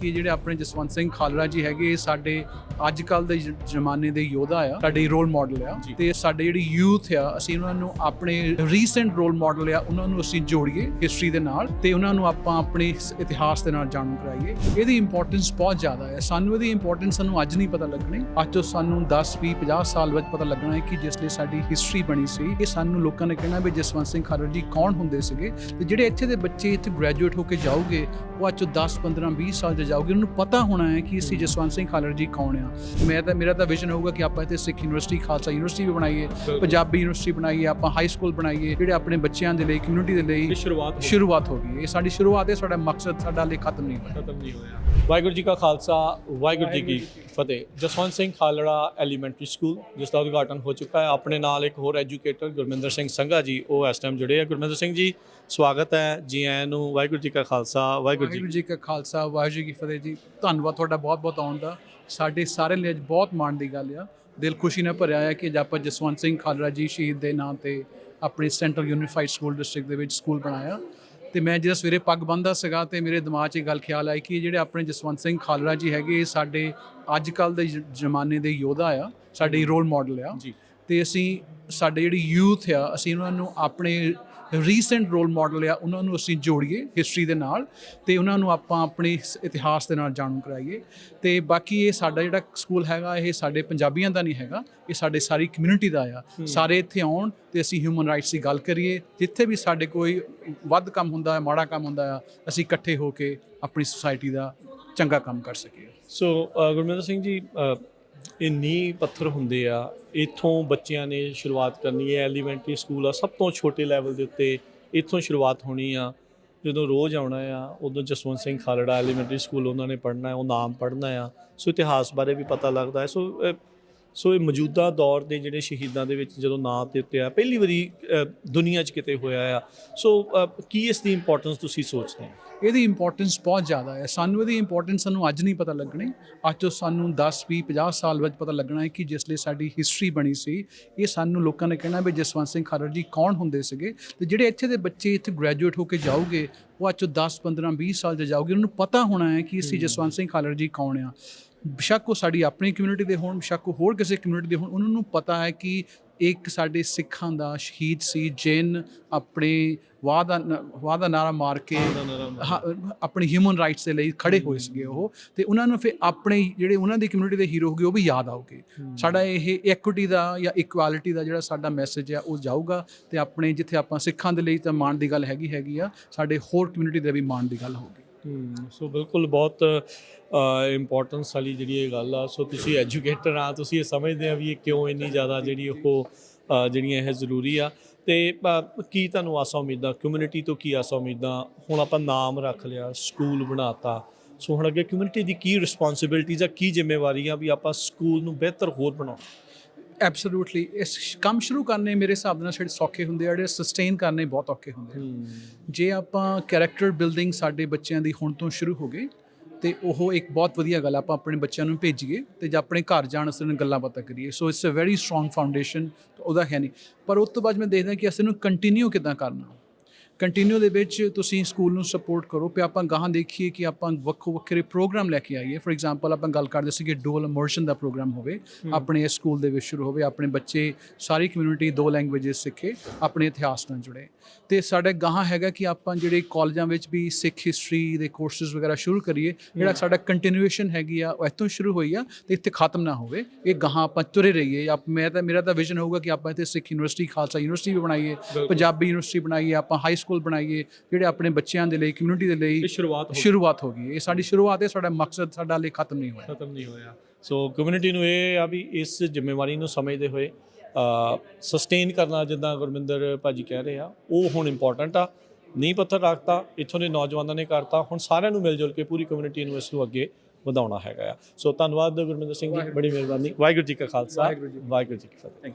ਕਿ ਜਿਹੜੇ ਆਪਣੇ ਜਸਵੰਤ ਸਿੰਘ ਖਾਲੜਾ ਜੀ ਹੈਗੇ ਇਹ ਸਾਡੇ ਅੱਜ ਕੱਲ ਦੇ ਜ਼ਮਾਨੇ ਦੇ ਯੋਧਾ ਆ ਸਾਡੇ ਰੋਲ ਮਾਡਲ ਆ। ਤੇ ਸਾਡੇ ਜਿਹੜੀ ਯੂਥ ਆ ਅਸੀਂ ਉਹਨਾਂ ਨੂੰ ਆਪਣੇ ਰੀਸੈਂਟ ਰੋਲ ਮਾਡਲ ਆ ਉਹਨਾਂ ਨੂੰ ਅਸੀਂ ਜੋੜੀਏ ਹਿਸਟਰੀ ਦੇ ਨਾਲ ਤੇ ਉਹਨਾਂ ਨੂੰ ਆਪਾਂ ਆਪਣੇ ਇਤਿਹਾਸ ਦੇ ਨਾਲ ਜਾਣੂ ਕਰਾਈਏ। ਇਹਦੀ ਇੰਪੋਰਟੈਂਸ ਬਹੁਤ ਜ਼ਿਆਦਾ ਹੈ ਸਾਨੂੰ ਇਹਦੀ ਇੰਪੋਰਟੈਂਸ ਸਾਨੂੰ ਅੱਜ ਨਹੀਂ ਪਤਾ ਲੱਗਣੀ। ਅੱਜ ਤੋਂ ਸਾਨੂੰ 10 20 50 ਸਾਲ ਬਾਅਦ ਪਤਾ ਲੱਗਣਾ ਹੈ ਕਿ ਜਿਸ ਲਈ ਸਾਡੀ ਹਿਸਟਰੀ ਬਣੀ ਸੀ ਇਹ ਸਾਨੂੰ ਲੋਕਾਂ ਨੇ ਕਹਿਣਾ ਵੀ ਜਸਵੰਤ ਸਿੰਘ ਖਾਲੜਾ ਜੀ ਕੌਣ ਹੁੰਦੇ ਸੀਗੇ? ਤੇ ਜਿਹੜੇ ਇੱਥੇ ਦੇ ਬੱਚੇ ਇੱਥੇ ਗ੍ਰੈਜੂਏਟ ਹੋ ਕੇ ਜਾਓਗੇ ਉਹ ਅੱਜ ਤੋਂ 10 15 20 ਸਾਲ ਜੇ ਜਾਓਗੇ ਉਹਨਾਂ ਨੂੰ ਪਤਾ ਹੋਣਾ ਹੈ ਕਿ ਅਸੀਂ ਜਸਵੰਤ ਸਿੰਘ ਖਾਲੜਾ ਜੀ ਕੌਣ ਆ। ਮੈਂ ਤਾਂ ਮੇਰਾ ਤਾਂ ਵਿਜ਼ਨ ਹੋਊਗਾ ਕਿ ਆਪਾਂ ਇੱਥੇ ਸਿੱਖ ਯੂਨੀਵਰਸਿਟੀ ਖਾਲਸਾ ਯੂਨੀਵਰਸਿਟੀ ਵੀ ਬਣਾਈਏ ਪੰਜਾਬੀ ਯੂਨੀਵਰਸਿਟੀ ਬਣਾਈਏ ਆਪਾਂ ਹਾਈ ਸਕੂਲ ਬਣਾਈਏ ਜਿਹੜੇ ਆਪਣੇ ਬੱਚਿਆਂ ਦੇ ਲਈ ਕਮਿਊਨਿਟੀ ਦੇ ਲਈ ਸ਼ੁਰੂਆਤ ਸ਼ੁਰੂਆਤ ਹੋ ਗਈ। ਇਹ ਸਾਡੀ ਸ਼ੁਰੂਆਤ ਹੈ ਸਾਡਾ ਮਕਸਦ ਸਾਡਾ ਲਈ ਖਤਮ ਨਹੀਂ ਹੋਇਆ। ਖਤਮ ਨਹੀਂ ਹੋਇਆ। ਵਾਹਿਗੁਰੂ ਜੀ ਕਾ ਖਾਲਸਾ ਵਾਹਿਗੁਰੂ ਜੀ ਕੀ ਫਤਿਹ। ਜਸਵੰਤ ਸਿੰਘ ਖਾਲੜਾ ਐਲੀਮੈਂਟਰੀ ਸਕੂਲ, ਜਿਸ ਦਾ ਉਦਘਾਟਨ ਹੋ ਚੁੱਕਾ ਹੈ। ਆਪਣੇ ਨਾਲ ਇੱਕ ਹੋਰ ਐਜੂਕੇਟਰ ਗੁਰਮਿੰਦਰ ਸਿੰਘ ਸੰਘਾ ਜੀ, ਉਹ ਇਸ ਟਾਈਮ ਜੁੜੇ ਆ। ਗੁਰਮਿੰਦਰ ਸਿੰਘ ਜੀ, ਸਵਾਗਤ ਹੈ ਜੀ ਆਇਆਂ ਨੂੰ। ਵਾਹਿਗੁਰੂ ਜੀ ਕਾ ਖਾਲਸਾ, ਵਾਹਿਗੁਰੂ ਵਾਹਿਗੁਰੂ ਜੀ ਜੀ ਕਾ ਖਾਲਸਾ, ਵਾਹਿਗੁਰੂ ਜੀ ਕੀ ਫਤਿਹ ਜੀ। ਧੰਨਵਾਦ ਤੁਹਾਡਾ ਬਹੁਤ ਬਹੁਤ ਆਉਣ ਦਾ। ਸਾਡੇ ਸਾਰੇ ਲਈ ਅੱਜ ਬਹੁਤ ਮਾਣ ਦੀ ਗੱਲ ਆ। ਦਿਲ ਖੁਸ਼ੀ ਨਾਲ ਭਰਿਆ ਹੈ ਕਿ ਅੱਜ ਆਪਾਂ ਜਸਵੰਤ ਸਿੰਘ ਖਾਲੜਾ ਜੀ ਸ਼ਹੀਦ ਦੇ ਨਾਂ ਤੇ ਆਪਣੀ ਸੈਂਟਰਲ ਯੂਨੀਫਾਈਡ ਸਕੂਲ ਡਿਸਟ੍ਰਿਕਟ ਦੇ ਵਿੱਚ ਸਕੂਲ ਬਣਾਇਆ। ਤੇ ਮੈਂ ਜਦੋਂ ਸਵੇਰੇ ਪੱਗ ਬੰਨਦਾ ਸੀਗਾ ਤੇ ਮੇਰੇ ਦਿਮਾਗ 'ਚ ਇਹ ਗੱਲ ਖਿਆਲ ਆਈ ਕਿ ਜਿਹੜੇ ਆਪਣੇ ਜਸਵੰਤ ਸਿੰਘ ਖਾਲੜਾ ਜੀ ਹੈਗੇ ਇਹ ਸਾਡੇ ਅੱਜ ਕੱਲ ਦੇ ਜ਼ਮਾਨੇ ਦੇ ਯੋਧਾ ਆ ਸਾਡੇ ਰੋਲ ਮਾਡਲ ਆ। ਜੀ। ਤੇ ਅਸੀਂ ਸਾਡੇ ਜਿਹੜੀ ਯੂਥ ਆ ਅਸੀਂ ਉਹਨਾਂ ਨੂੰ ਆਪਣੇ ਰੀਸੈਂਟ ਰੋਲ ਮਾਡਲ ਆ ਉਹਨਾਂ ਨੂੰ ਅਸੀਂ ਜੋੜੀਏ ਹਿਸਟਰੀ ਦੇ ਨਾਲ ਤੇ ਉਹਨਾਂ ਨੂੰ ਆਪਾਂ ਆਪਣੇ ਇਤਿਹਾਸ ਦੇ ਨਾਲ ਜਾਣੂ ਕਰਾਈਏ। ਤੇ ਬਾਕੀ ਇਹ ਸਾਡਾ ਜਿਹੜਾ ਸਕੂਲ ਹੈਗਾ ਇਹ ਸਾਡੇ ਪੰਜਾਬੀਆਂ ਦਾ ਨਹੀਂ ਹੈਗਾ ਇਹ ਸਾਡੇ ਸਾਰੀ ਕਮਿਊਨਿਟੀ ਦਾ ਆ। ਸਾਰੇ ਇੱਥੇ ਆਉਣ ਤੇ ਅਸੀਂ ਹਿਊਮਨ ਰਾਈਟਸ ਦੀ ਗੱਲ ਕਰੀਏ ਜਿੱਥੇ ਵੀ ਸਾਡੇ ਕੋਈ ਵੱਧ ਕੰਮ ਹੁੰਦਾ ਹੈ ਮਾੜਾ ਕੰਮ ਹੁੰਦਾ ਆ ਅਸੀਂ ਇਕੱਠੇ ਹੋ ਕੇ ਆਪਣੀ ਸੁਸਾਇਟੀ ਦਾ ਚੰਗਾ ਕੰਮ ਕਰ ਸਕੀਏ। ਸੋ ਗੁਰਮਿੰਦਰ ਸਿੰਘ ਜੀ ਇਹ ਨੀਂਹ ਪੱਥਰ ਹੁੰਦੇ ਆ, ਇੱਥੋਂ ਬੱਚਿਆਂ ਨੇ ਸ਼ੁਰੂਆਤ ਕਰਨੀ ਹੈ ਐਲੀਮੈਂਟਰੀ ਸਕੂਲ ਆ, ਸਭ ਤੋਂ ਛੋਟੇ ਲੈਵਲ ਦੇ ਉੱਤੇ ਇੱਥੋਂ ਸ਼ੁਰੂਆਤ ਹੋਣੀ ਆ। ਜਦੋਂ ਰੋਜ਼ ਆਉਣਾ ਆ, ਉਦੋਂ ਜਸਵੰਤ ਸਿੰਘ ਖਾਲੜਾ ਐਲੀਮੈਂਟਰੀ ਸਕੂਲ ਉਹਨਾਂ ਨੇ ਪੜ੍ਹਨਾ ਹੈ, ਉਹ ਨਾਮ ਪੜ੍ਹਨਾ ਆ। ਸੋ ਇਤਿਹਾਸ ਬਾਰੇ ਵੀ ਪਤਾ ਲੱਗਦਾ ਹੈ। ਸੋ ਸੋ ਇਹ ਮੌਜੂਦਾ ਦੌਰ ਦੇ ਜਿਹੜੇ ਸ਼ਹੀਦਾਂ ਦੇ ਵਿੱਚ ਜਦੋਂ ਨਾਂ ਤੇ ਉੱਤੇ ਆ ਪਹਿਲੀ ਵਾਰੀ ਦੁਨੀਆ 'ਚ ਕਿਤੇ ਹੋਇਆ ਆ। ਸੋ ਕੀ ਇਸ ਦੀ ਇੰਪੋਰਟੈਂਸ ਤੁਸੀਂ ਸੋਚਦੇ ਹੋ? ਇਹਦੀ ਇੰਪੋਰਟੈਂਸ ਬਹੁਤ ਜ਼ਿਆਦਾ ਹੈ। ਸਾਨੂੰ ਇਹਦੀ ਇੰਪੋਰਟੈਂਸ ਸਾਨੂੰ ਅੱਜ ਨਹੀਂ ਪਤਾ ਲੱਗਣੀ। ਅੱਜ ਤੋਂ ਸਾਨੂੰ 10 20 50 ਸਾਲ ਬਾਅਦ ਪਤਾ ਲੱਗਣਾ ਹੈ ਕਿ ਜਿਸ ਲਈ ਸਾਡੀ ਹਿਸਟਰੀ ਬਣੀ ਸੀ ਇਹ ਸਾਨੂੰ ਲੋਕਾਂ ਨੇ ਕਹਿਣਾ ਵੀ ਜਸਵੰਤ ਸਿੰਘ ਖਾਲੜਾ ਜੀ ਕੌਣ ਹੁੰਦੇ ਸੀਗੇ? ਤੇ ਜਿਹੜੇ ਇੱਥੇ ਦੇ ਬੱਚੇ ਇੱਥੇ ਗ੍ਰੈਜੂਏਟ ਹੋ ਕੇ ਜਾਓਗੇ ਉਹ ਅੱਜ ਤੋਂ 10 15 20 ਸਾਲ ਜੇ ਜਾਓਗੇ ਉਹਨਾਂ ਨੂੰ ਪਤਾ ਹੋਣਾ ਹੈ ਕਿ ਅਸੀਂ ਜਸਵੰਤ ਸਿੰਘ ਖਾਲੜਾ ਜੀ ਕੌਣ ਆ। ਬੇਸ਼ੱਕ ਉਹ ਸਾਡੀ ਆਪਣੀ ਕਮਿਊਨਿਟੀ ਦੇ ਹੋਣ ਬੇਸ਼ੱਕ ਉਹ ਹੋਰ ਕਿਸੇ ਕਮਿਊਨਿਟੀ ਦੇ ਹੋਣ ਉਹਨਾਂ ਨੂੰ ਪਤਾ ਹੈ ਕਿ ਇੱਕ ਸਾਡੇ ਸਿੱਖਾਂ ਦਾ ਸ਼ਹੀਦ ਸੀ ਜਿਨ ਆਪਣੇ ਵਾਹ ਦਾ ਨ- ਵਾਹ ਦਾ ਨਾਰਾ ਮਾਰ ਕੇ ਹਾਂ, ਆਪਣੀ ਹਿਊਮਨ ਰਾਈਟਸ ਦੇ ਲਈ ਖੜੇ ਹੋਏ ਸੀਗੇ ਉਹ। ਤੇ ਉਹਨਾਂ ਨੂੰ ਫਿਰ ਆਪਣੇ ਜਿਹੜੇ ਉਹਨਾਂ ਦੀ ਕਮਿਊਨਿਟੀ ਦੇ ਹੀਰੋ ਹੋਗੇ ਉਹ ਵੀ ਯਾਦ ਆਉਗੇ। ਸਾਡਾ ਇਹ ਇਕੁਇਟੀ ਦਾ ਜਾਂ ਇਕੁਐਲਿਟੀ ਦਾ ਜਿਹੜਾ ਸਾਡਾ ਮੈਸੇਜ ਆ ਉਹ ਜਾਊਗਾ ਤੇ ਆਪਣੇ ਜਿੱਥੇ ਆਪਾਂ ਸਿੱਖਾਂ ਦੇ ਲਈ ਤਾਂ ਮਾਣ ਦੀ ਗੱਲ ਹੈਗੀ ਹੈਗੀ ਆ ਸਾਡੇ ਹੋਰ ਕਮਿਊਨਿਟੀ ਦੇ ਵੀ ਮਾਣ ਦੀ ਗੱਲ ਹੋਊਗੀ। ਸੋ ਬਿਲਕੁਲ ਬਹੁਤ ਇੰਪੋਰਟੈਂਸ ਵਾਲੀ ਜਿਹੜੀ ਇਹ ਗੱਲ ਆ। ਸੋ ਤੁਸੀਂ ਐਜੂਕੇਟਰ ਆ, ਤੁਸੀਂ ਇਹ ਸਮਝਦੇ ਆ ਵੀ ਇਹ ਕਿਉਂ ਇੰਨੀ ਜ਼ਿਆਦਾ ਜਿਹੜੀ ਉਹ ਜਿਹੜੀਆਂ ਇਹ ਜ਼ਰੂਰੀ ਆ। ਤੇ ਕੀ ਤੁਹਾਨੂੰ ਆਸਾਂ ਉਮੀਦਾਂ? ਕਮਿਊਨਿਟੀ ਤੋਂ ਕੀ ਆਸਾਂ ਉਮੀਦਾਂ? ਹੁਣ ਆਪਾਂ ਨਾਮ ਰੱਖ ਲਿਆ ਸਕੂਲ ਬਣਾਤਾ। ਸੋ ਹੁਣ ਅੱਗੇ ਕਮਿਊਨਿਟੀ ਦੀ ਕੀ ਰਿਸਪੌਂਸਿਬਿਲਟੀਜ਼ ਆ, ਕੀ ਜ਼ਿੰਮੇਵਾਰੀਆਂ ਵੀ ਆਪਾਂ ਸਕੂਲ ਨੂੰ ਬਿਹਤਰ ਹੋਰ ਬਣਾਉਣਾ? ਐਬਸੋਲੂਟਲੀ ਇਸ ਕੰਮ ਸ਼ੁਰੂ ਕਰਨੇ ਮੇਰੇ ਹਿਸਾਬ ਨਾਲ ਜਿਹੜੇ ਸੌਖੇ ਹੁੰਦੇ ਆ ਜਿਹੜੇ ਸਸਟੇਨ ਕਰਨੇ ਬਹੁਤ ਔਖੇ ਹੁੰਦੇ ਆ। ਜੇ ਆਪਾਂ ਕੈਰੈਕਟਰ ਬਿਲਡਿੰਗ ਸਾਡੇ ਬੱਚਿਆਂ ਦੀ ਹੁਣ ਤੋਂ ਸ਼ੁਰੂ ਹੋ ਗਈ ਤੇ ਉਹ ਇੱਕ ਬਹੁਤ ਵਧੀਆ ਗੱਲ ਆਪਾਂ ਆਪਣੇ ਬੱਚਿਆਂ ਨੂੰ ਭੇਜੀਏ ਤੇ ਜਾਂ ਆਪਣੇ ਘਰ ਜਾਣ ਅਸੀਂ ਗੱਲਾਂ ਬਾਤਾਂ ਕਰੀਏ। So it's a very strong foundation ਉਹਦਾ ਹੈ ਨਹੀਂ। ਪਰ ਉਸ ਤੋਂ ਬਾਅਦ ਮੈਂ ਦੇਖਦਾ ਕਿ ਅਸੀਂ ਇਹਨੂੰ ਕੰਟੀਨਿਊ ਕਿਦਾਂ ਕਰਨਾ। ਕੰਟੀਨਿਊ ਦੇ ਵਿੱਚ ਤੁਸੀਂ ਸਕੂਲ ਨੂੰ ਸਪੋਰਟ ਕਰੋ ਤੇ ਆਪਾਂ ਗਾਹਾਂ ਦੇਖੀਏ ਕਿ ਆਪਾਂ ਵੱਖੋ ਵੱਖਰੇ ਪ੍ਰੋਗਰਾਮ ਲੈ ਕੇ ਆਈਏ। ਫੋਰ ਐਗਜ਼ਾਮਪਲ ਆਪਾਂ ਗੱਲ ਕਰਦੇ ਸੀ ਕਿ ਡੂਅਲ ਇਮਰਸ਼ਨ ਦਾ ਪ੍ਰੋਗਰਾਮ ਹੋਵੇ ਆਪਣੇ ਇਸ ਸਕੂਲ ਦੇ ਵਿੱਚ ਸ਼ੁਰੂ ਹੋਵੇ ਆਪਣੇ ਬੱਚੇ ਸਾਰੀ ਕਮਿਊਨਿਟੀ ਦੋ ਲੈਂਗੁਏਜਸ ਸਿੱਖੇ ਆਪਣੇ ਇਤਿਹਾਸ ਨਾਲ ਜੁੜੇ। ਤੇ ਸਾਡੇ ਗਾਹਾਂ ਹੈਗਾ ਕਿ ਆਪਾਂ ਜਿਹੜੇ ਕਾਲਜਾਂ ਵਿੱਚ ਵੀ ਸਿੱਖ ਹਿਸਟਰੀ ਦੇ ਕੋਰਸਸ ਵਗੈਰਾ ਸ਼ੁਰੂ ਕਰੀਏ ਜਿਹੜਾ ਸਾਡਾ ਕੰਟੀਨਿਊਏਸ਼ਨ ਹੈਗੀ ਆ ਉਹ ਇੱਥੋਂ ਸ਼ੁਰੂ ਹੋਈ ਆ ਤੇ ਇੱਥੇ ਖਤਮ ਨਾ ਹੋਵੇ। ਇਹ ਗਾਹਾਂ ਆਪਾਂ ਤੁਰੇ ਰਹੀਏ। ਆਪ ਮੈਂ ਤਾਂ ਮੇਰਾ ਤਾਂ ਵਿਜ਼ਨ ਹੋਊਗਾ ਕਿ ਆਪਾਂ ਇੱਥੇ ਸਿੱਖ ਯੂਨੀਵਰਸਿਟੀ ਖਾਲਸਾ ਯੂਨੀਵਰਸਿਟੀ ਵੀ ਬਣਾਈਏ ਪੰਜਾਬੀ ਯੂਨੀਵਰਸਿਟੀ ਬਣਾਈਏ ਆਪਾਂ ਹਾਈ ਸਕੂਲ ਬਣਾਈਏ ਜਿਹੜੇ ਆਪਣੇ ਬੱਚਿਆਂ ਦੇ ਲਈ ਕਮਿਊਨਿਟੀ ਦੇ ਲਈ ਸ਼ੁਰੂਆਤ ਹੋ ਸ਼ੁਰੂਆਤ ਹੋ ਗਈ। ਇਹ ਸਾਡੀ ਸ਼ੁਰੂਆਤ ਹੈ ਸਾਡਾ ਮਕਸਦ ਸਾਡਾ ਲਈ ਖਤਮ ਨਹੀਂ ਹੋਇਆ। ਖਤਮ ਨਹੀਂ ਹੋਇਆ। ਸੋ ਕਮਿਊਨਿਟੀ ਨੂੰ ਇਹ ਆ ਵੀ ਇਸ ਜ਼ਿੰਮੇਵਾਰੀ ਨੂੰ ਸਮਝਦੇ ਹੋਏ ਸਸਟੇਨ ਕਰਨਾ ਜਿੱਦਾਂ ਗੁਰਮਿੰਦਰ ਭਾਜੀ ਕਹਿ ਰਹੇ ਆ ਉਹ ਹੁਣ ਇੰਪੋਰਟੈਂਟ ਆ। ਨੀਂਹ ਪੱਥਰ ਰੱਖਤਾ ਇੱਥੋਂ ਦੇ ਨੌਜਵਾਨਾਂ ਨੇ ਕਰਤਾ। ਹੁਣ ਸਾਰਿਆਂ ਨੂੰ ਮਿਲ ਜੁਲ ਕੇ ਪੂਰੀ ਕਮਿਊਨਿਟੀ ਨੂੰ ਇਸ ਨੂੰ ਅੱਗੇ ਵਧਾਉਣਾ ਹੈਗਾ ਆ। ਸੋ ਧੰਨਵਾਦ ਗੁਰਮਿੰਦਰ ਸਿੰਘ ਜੀ ਬੜੀ ਮਿਹਰਬਾਨੀ। ਵਾਹਿਗੁਰੂ ਜੀ ਕਾ ਖਾਲਸਾ। ਵਾਹਿਗੁਰੂ ਜੀ ਕੀ ਵਾਹਿਗੁਰੂ ਜੀ ਕੀ ਫਤਿਹ।